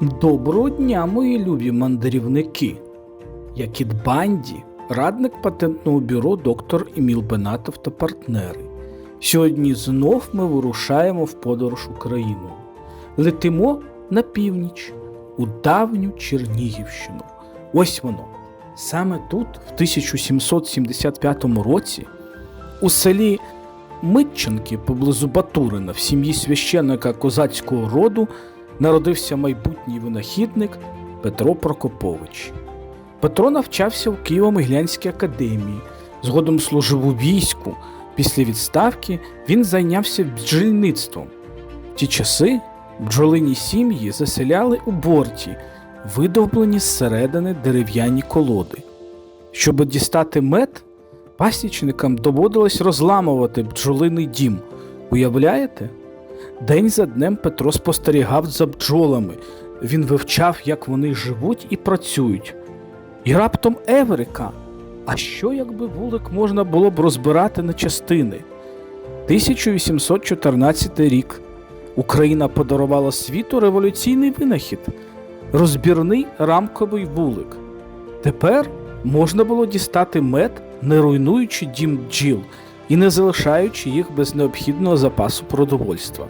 Доброго дня, мої любі мандрівники! Я Кіт Банді, радник патентного бюро доктор Еміл Бенатов та партнери. Сьогодні знов ми вирушаємо в подорож Україною. Летимо на північ, у давню Чернігівщину. Ось воно. Саме тут, в 1775 році, у селі Митченки поблизу Батурина в сім'ї священника козацького роду народився майбутній винахідник Петро Прокопович. Петро навчався в Києво-Миглянській академії, згодом служив у війську. Після відставки він зайнявся бджільництвом. В ті часи бджолині сім'ї заселяли у борті, видовблені зсередини дерев'яні колоди. Щоб дістати мед, пасічникам доводилось розламувати бджолиний дім. Уявляєте? День за днем Петро спостерігав за бджолами. Він вивчав, як вони живуть і працюють. І раптом Еврика. А що якби вулик можна було б розбирати на частини? 1814 рік Україна подарувала світу революційний винахід розбірний рамковий вулик. Тепер можна було дістати мед, не руйнуючи дім бджіл і не залишаючи їх без необхідного запасу продовольства.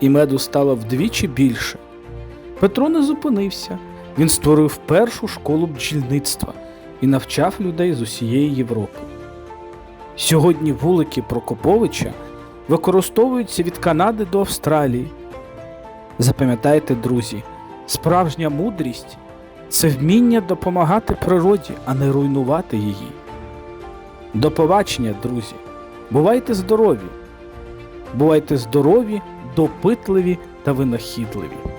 І меду стало вдвічі більше. Петро не зупинився. Він створив першу школу бджільництва і навчав людей з усієї Європи. Сьогодні вулики Прокоповича використовуються від Канади до Австралії. Запам'ятайте, друзі, справжня мудрість це вміння допомагати природі, а не руйнувати її. До побачення, друзі! Бувайте здорові! Бувайте здорові, допитливі та винахідливі!